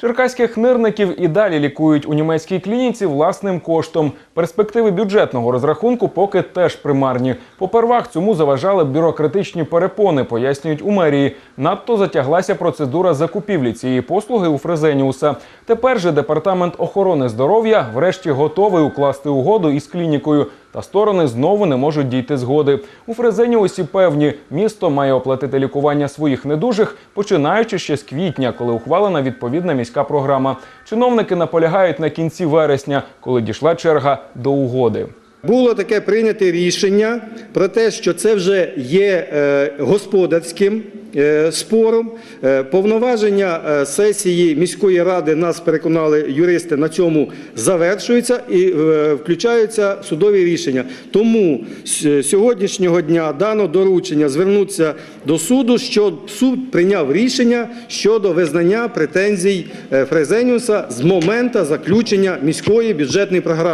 Черкаських нирників і далі лікують у німецькій клініці власним коштом. Перспективи бюджетного розрахунку поки теж примарні. Попервах цьому заважали бюрократичні перепони, пояснюють у мерії. Надто затяглася процедура закупівлі цієї послуги у Фрезеніуса. Тепер же департамент охорони здоров'я врешті готовий укласти угоду із клінікою. Та сторони знову не можуть дійти згоди. У Фрезені усі певні, місто має оплатити лікування своїх недужих, починаючи ще з квітня, коли ухвалена відповідна міська програма. Чиновники наполягають на кінці вересня, коли дійшла черга до угоди. Було таке прийняте рішення про те, що це вже є е, господарським е, спором. Е, Повноваження сесії міської ради нас переконали юристи на цьому завершуються і включаються судові рішення. Тому з сьогоднішнього дня дано доручення звернутися до суду, що суд прийняв рішення щодо визнання претензій Фрезеніуса з моменту заключення міської бюджетної програми.